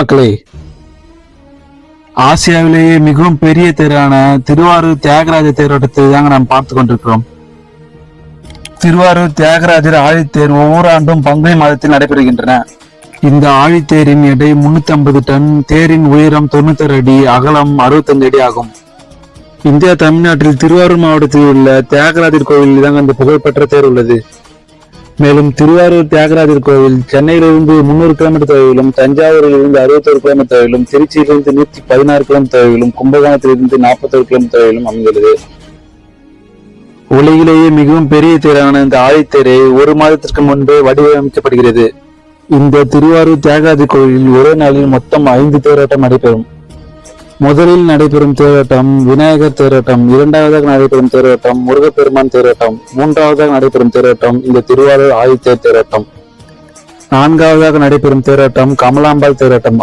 மக்களே ஆசியாவிலேயே மிகவும் பெரிய தேரான திருவாரூர் தியாகராஜ தேரோட்டத்தை தாங்க நாம் பார்த்து கொண்டிருக்கிறோம். திருவாரூர் தியாகராஜர் ஆழித்தேர் ஒவ்வொரு ஆண்டும் பங்குனி மாதத்தில் நடைபெறுகின்றன. இந்த ஆழித்தேரின் எடை 350 டன் தேரின் உயரம் 96 அடி அகலம் 65 அடி ஆகும். இந்தியா தமிழ்நாட்டில் திருவாரூர் மாவட்டத்தில் உள்ள தியாகராஜர் கோவிலில் தாங்க இந்த புகழ்பெற்ற தேர் உள்ளது. மேலும் திருவாரூர் தியாகராஜர் கோவில் சென்னையிலிருந்து முன்னூறு கிலோமீட்டர் தொலைவிலும் தஞ்சாவூரிலிருந்து அறுபத்தோரு கிலோமீட்டர் தொலைவிலும் திருச்சியிலிருந்து நூற்றி பதினாறு கிலோமீட்டர் தொலைவிலும் கும்பகோணத்திலிருந்து நாற்பத்தோரு கிலோமீட்டர் தொலைவிலும் அமைந்துள்ளது. உலகிலேயே மிகவும் பெரிய தேரான இந்த ஆழித்தேரை ஒரு மாதத்திற்கு முன்பே வடிவமைக்கப்படுகிறது. இந்த திருவாரூர் தியாகராஜர் கோவிலில் ஒரே நாளில் மொத்தம் ஐந்து தேரோட்டம் நடைபெறும். முதலில் நடைபெறும் தேரோட்டம் விநாயகர் தேரோட்டம் இரண்டாவதாக நடைபெறும் தேரோட்டம் முருகப்பெருமான் தேரோட்டம் மூன்றாவதாக நடைபெறும் தேரோட்டம் இந்த திருவாரூர் ஆதித்தேர் தேரோட்டம். நான்காவதாக நடைபெறும் தேரோட்டம் கமலாம்பாள் தேரோட்டம்.